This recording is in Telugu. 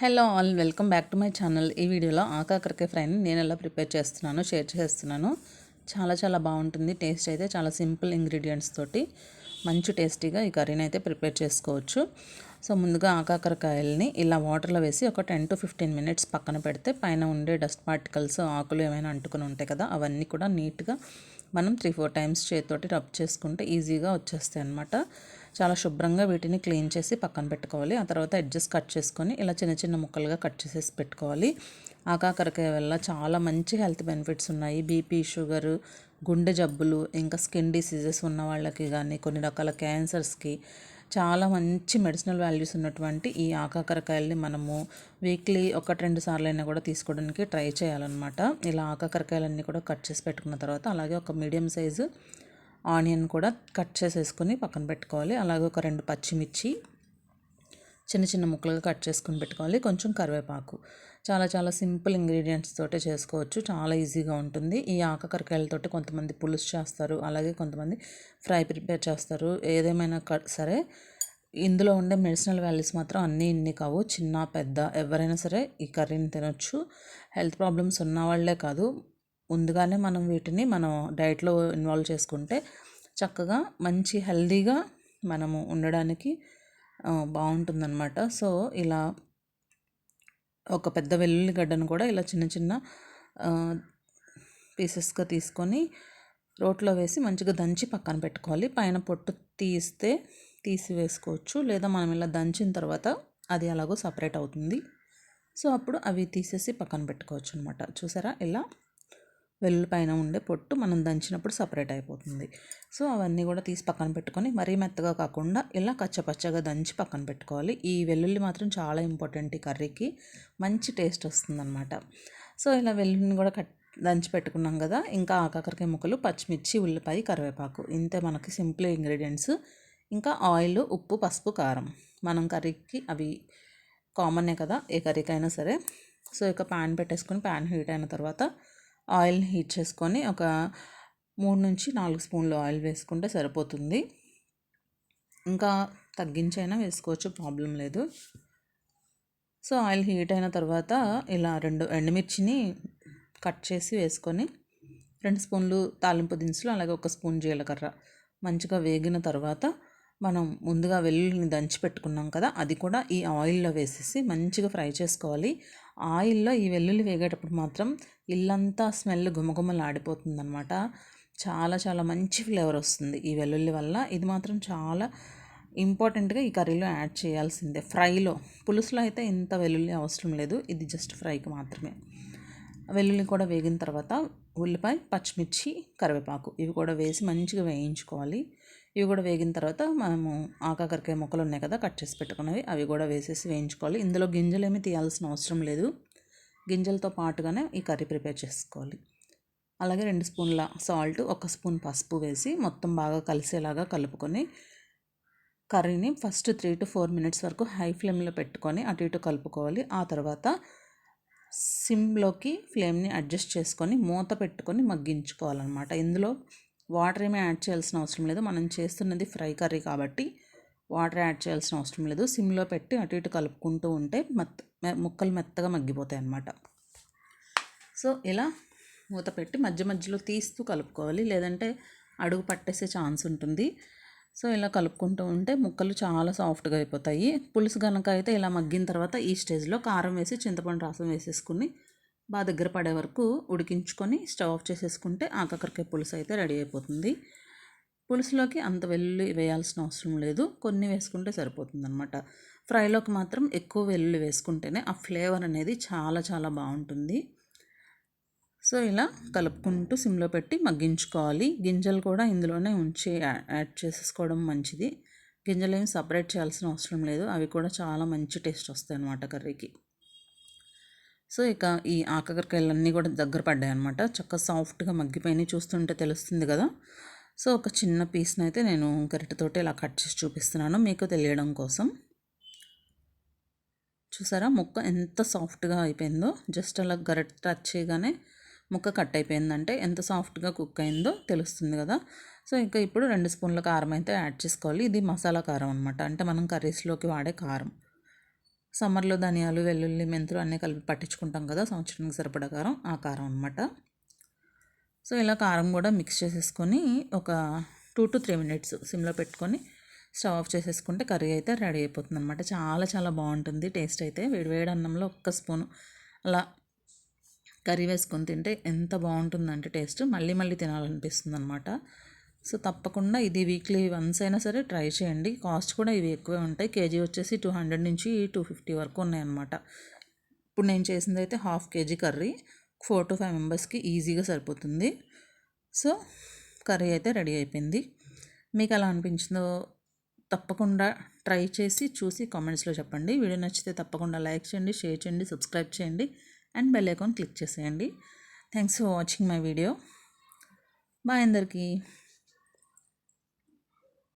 Hello all welcome back to my channel. ఈ వీడియోలో ఆకాకరకాయ ఫ్రైని నేను ఎలా ప్రిపేర్ చేస్తున్నాను షేర్ చేస్తున్నాను. చాలా చాలా బాగుంటుంది టేస్ట్ అయితే చాలా సింపుల్ ఇంగ్రీడియంట్స్ తోటి మంచి టేస్టీగా ఈ కర్రీని అయితే ప్రిపేర్ చేసుకోవచ్చు. సో ముందుగా ఆకాకరకాయల్ని ఇలా వాటర్లో వేసి ఒక టెన్ టు ఫిఫ్టీన్ మినిట్స్ పక్కన పెడితే పైన ఉండే డస్ట్ పార్టికల్స్ ఆకులు ఏమైనా అంటుకుని ఉంటాయి కదా అవన్నీ కూడా నీట్గా మనం త్రీ ఫోర్ టైమ్స్ చేతితోటి రబ్ చేసుకుంటే ఈజీగా వచ్చేస్తాయి అనమాట చాలా శుభ్రంగా వీటిని క్లీన్ చేసి పక్కన పెట్టుకోవాలి. ఆ తర్వాత ఎడ్జెస్ కట్ చేసుకొని ఇలా చిన్న చిన్న ముక్కలుగా కట్ చేసేసి పెట్టుకోవాలి. ఆకాకరకాయ వల్ల చాలా మంచి హెల్త్ బెనిఫిట్స్ ఉన్నాయి. బీపీ షుగరు గుండె జబ్బులు ఇంకా స్కిన్ డిసీజెస్ ఉన్న వాళ్ళకి కానీ కొన్ని రకాల క్యాన్సర్స్కి చాలా మంచి మెడిసినల్ వాల్యూస్ ఉన్నటువంటి ఈ ఆకాకరకాయల్ని మనము వీక్లీ ఒకటి రెండు సార్లు అయినా కూడా తీసుకోవడానికి ట్రై చేయాలన్నమాట. ఇలా ఆకాకరకాయలన్నీ కూడా కట్ చేసి పెట్టుకున్న తర్వాత అలాగే ఒక మీడియం సైజు ఆనియన్ కూడా కట్ చేసేసుకొని పక్కన పెట్టుకోవాలి. అలాగే ఒక రెండు పచ్చిమిర్చి చిన్న చిన్న ముక్కలుగా కట్ చేసుకొని పెట్టుకోవాలి. కొంచెం కరివేపాకు. చాలా చాలా సింపుల్ ఇంగ్రీడియంట్స్ తోటే చేసుకోవచ్చు. చాలా ఈజీగా ఉంటుంది. ఈ ఆకకరకాయలతోటి కొంతమంది పులుసు చేస్తారు. అలాగే కొంతమంది ఫ్రై ప్రిపేర్ చేస్తారు. ఏదేమైనా సరే ఇందులో ఉండే మెడిసినల్ వాల్యూస్ మాత్రం అన్నీ ఇన్ని కావు. చిన్న పెద్ద ఎవరైనా సరే ఈ కర్రీని తినొచ్చు. హెల్త్ ప్రాబ్లమ్స్ ఉన్న వాళ్ళే కాదు. ముందుగానే మనం వీటిని మనం డైట్లో ఇన్వాల్వ్ చేసుకుంటే చక్కగా మంచి హెల్దీగా మనము ఉండడానికి బాగుంటుందన్నమాట. సో ఇలా ఒక పెద్ద వెల్లుల్లిగడ్డను కూడా ఇలా చిన్న చిన్న పీసెస్గా తీసుకొని రోట్లో వేసి మంచిగా దంచి పక్కన పెట్టుకోవాలి. పైన పొట్టు తీస్తే తీసి వేసుకోవచ్చు. లేదా మనం ఇలా దంచిన తర్వాత అది అలాగో సపరేట్ అవుతుంది. సో అప్పుడు అవి తీసేసి పక్కన పెట్టుకోవచ్చు అనమాట చూసారా? ఇలా వెల్లుల్లి పైన ఉండే పొట్టు మనం దంచినప్పుడు సపరేట్ అయిపోతుంది. సో అవన్నీ కూడా తీసి పక్కన పెట్టుకొని మరీ మెత్తగా కాకుండా ఇలా కచ్చపచ్చగా దంచి పక్కన పెట్టుకోవాలి. ఈ వెల్లుల్లి మాత్రం చాలా ఇంపార్టెంట్ ఈ కర్రీకి. మంచి టేస్ట్ వస్తుందన్నమాట. సో ఇలా వెల్లుల్లిని కూడా కట్ దంచి పెట్టుకున్నాం కదా. ఇంకా ఆకాకరకాయ ముక్కలు పచ్చిమిర్చి ఉల్లిపాయ కరివేపాకు. ఇంతే మనకి సింపుల్ ఇంగ్రీడియంట్స్. ఇంకా ఆయిల్ ఉప్పు పసుపు కారం. మనం కర్రీకి అవి కామనే కదా ఏ కర్రీకైనా సరే. సో ఇక ప్యాన్ పెట్టేసుకొని ప్యాన్ హీట్ అయిన తర్వాత ఆయిల్ని హీట్ చేసుకొని ఒక మూడు నుంచి నాలుగు స్పూన్లు ఆయిల్ వేసుకుంటే సరిపోతుంది. ఇంకా తగ్గించైనా వేసుకోవచ్చు ప్రాబ్లం లేదు. సో ఆయిల్ హీట్ అయిన తర్వాత ఇలా రెండు ఎండుమిర్చిని కట్ చేసి వేసుకొని రెండు స్పూన్లు తాలింపు దినుసులు అలాగే ఒక స్పూన్ జీలకర్ర మంచిగా వేగిన తర్వాత మనం ముందుగా వెల్లుల్లిని దంచి పెట్టుకున్నాం కదా అది కూడా ఈ ఆయిల్లో వేసేసి మంచిగా ఫ్రై చేసుకోవాలి. ఆయిల్లో ఈ వెల్లుల్లి వేగేటప్పుడు మాత్రం ఇల్లంతా స్మెల్ గుమగుమలాడిపోతుంది అనమాట చాలా చాలా మంచి ఫ్లేవర్ వస్తుంది ఈ వెల్లుల్లి వల్ల. ఇది మాత్రం చాలా ఇంపార్టెంట్గా ఈ కర్రీలో యాడ్ చేయాల్సిందే. ఫ్రైలో పులుసులో అయితే ఇంత వెల్లుల్లి అవసరం లేదు. ఇది జస్ట్ ఫ్రైకి మాత్రమే. వెల్లుల్లి కూడా వేగిన తర్వాత ఉల్లిపాయ పచ్చిమిర్చి కరివేపాకు ఇవి కూడా వేసి మంచిగా వేయించుకోవాలి. ఇవి కూడా వేగిన తర్వాత మనము ఆకాకరకాయ ముక్కలు ఉన్నాయి కదా కట్ చేసి పెట్టుకున్నవి. అవి కూడా వేసేసి వేయించుకోవాలి. ఇందులో గింజలు ఏమీ తీయాల్సిన అవసరం లేదు. గింజలతో పాటుగానే ఈ కర్రీ ప్రిపేర్ చేసుకోవాలి. అలాగే రెండు స్పూన్ల సాల్ట్ ఒక స్పూన్ పసుపు వేసి మొత్తం బాగా కలిసేలాగా కలుపుకొని కర్రీని first three to four minutes వరకు హై ఫ్లేమ్లో పెట్టుకొని అటు ఇటు కలుపుకోవాలి. ఆ తర్వాత సిమ్లోకి ఫ్లేమ్ని అడ్జస్ట్ చేసుకొని మూత పెట్టుకొని మగ్గించుకోవాలన్నమాట. ఇందులో వాటర్ ఏమీ యాడ్ చేయాల్సిన అవసరం లేదు. మనం చేస్తున్నది ఫ్రై కర్రీ కాబట్టి వాటర్ యాడ్ చేయాల్సిన అవసరం లేదు. సిమ్లో పెట్టి అటు ఇటు కలుపుకుంటూ ఉంటే మెత్త ముక్కలు మెత్తగా మగ్గిపోతాయి అన్నమాట. సో ఇలా మూత పెట్టి మధ్య మధ్యలో తీస్తూ కలుపుకోవాలి. లేదంటే అడుగు పట్టేసే ఛాన్స్ ఉంటుంది. సో ఇలా కలుపుకుంటూ ఉంటే ముక్కలు చాలా సాఫ్ట్గా అయిపోతాయి. పులుసు కనుక అయితే ఇలా మగ్గిన తర్వాత ఈ స్టేజ్లో కారం వేసి చింతపండు రసం వేసేసుకుని బాగా దగ్గర పడే వరకు ఉడికించుకొని స్టవ్ ఆఫ్ చేసేసుకుంటే ఆకాకరకాయ పులుసు అయితే రెడీ అయిపోతుంది. పులుసులోకి అంత వెల్లుల్లి వేయాల్సిన అవసరం లేదు. కొన్ని వేసుకుంటే సరిపోతుంది అనమాట ఫ్రైలోకి మాత్రం ఎక్కువ వెల్లుల్లి వేసుకుంటేనే ఆ ఫ్లేవర్ అనేది చాలా చాలా బాగుంటుంది. సో ఇలా కలుపుకుంటూ సిమ్లో పెట్టి మగ్గించుకోవాలి. గింజలు కూడా ఇందులోనే ఉంచి యాడ్ చేసేసుకోవడం మంచిది. గింజలు ఏమి సపరేట్ చేయాల్సిన అవసరం లేదు. అవి కూడా చాలా మంచి టేస్ట్ వస్తాయి అన్నమాట కర్రీకి. సో ఇక ఈ ఆకకరకాయలన్నీ కూడా దగ్గర పడ్డాయి అనమాట చక్కగా సాఫ్ట్గా మగ్గిపోయినాయి చూస్తుంటే తెలుస్తుంది కదా. సో ఒక చిన్న పీస్ని అయితే నేను గరిటెతోటి ఇలా కట్ చేసి చూపిస్తున్నాను మీకు తెలియడం కోసం. చూసారా? ముక్క ఎంత సాఫ్ట్గా అయిపోయిందో. జస్ట్ అలా గరిట టచ్ చేయగానే ముక్క కట్ అయిపోయిందంటే ఎంత సాఫ్ట్గా కుక్ అయిందో తెలుస్తుంది కదా. సో ఇంకా ఇప్పుడు రెండు స్పూన్ల కారం అయితే యాడ్ చేసుకోవాలి. ఇది మసాలా కారం అనమాట అంటే మనం కర్రీస్లోకి వాడే కారం. సమ్మర్లో ధనియాలు వెల్లుల్లి మెంతులు అన్నీ కలిపి పట్టించుకుంటాం కదా సంవత్సరానికి సరిపడా కారం ఆ కారం అనమాట సో ఇలా కారం కూడా మిక్స్ చేసేసుకొని ఒక టూ టు త్రీ మినిట్స్ సిమ్లో పెట్టుకొని స్టవ్ ఆఫ్ చేసేసుకుంటే కర్రీ అయితే రెడీ అయిపోతుంది అనమాట చాలా చాలా బాగుంటుంది టేస్ట్ అయితే. వేడివేడి అన్నంలో ఒక్క స్పూన్ అలా కర్రీ వేసుకొని తింటే ఎంత బాగుంటుందంటే టేస్ట్. మళ్ళీ మళ్ళీ తినాలనిపిస్తుంది అనమాట సో తప్పకుండా ఇది వీక్లీ వన్స్ అయినా సరే ట్రై చేయండి. కాస్ట్ కూడా ఇవి ఎక్కువే ఉంటాయి. కేజీ వచ్చేసి టూ హండ్రెడ్ నుంచి టూ ఫిఫ్టీ వరకు ఉన్నాయన్నమాట. ఇప్పుడు నేను చేసింది అయితే half KG curry. Four to five మెంబర్స్కి ఈజీగా సరిపోతుంది. సో కర్రీ అయితే రెడీ అయిపోయింది. మీకు ఎలా అనిపించిందో తప్పకుండా ట్రై చేసి చూసి కామెంట్స్లో చెప్పండి. వీడియో నచ్చితే తప్పకుండా లైక్ చేయండి షేర్ చేయండి సబ్స్క్రైబ్ చేయండి అండ్ బెల్ ఐకాన్ క్లిక్ చేసేయండి. Thanks for watching my video bye అందరికీ.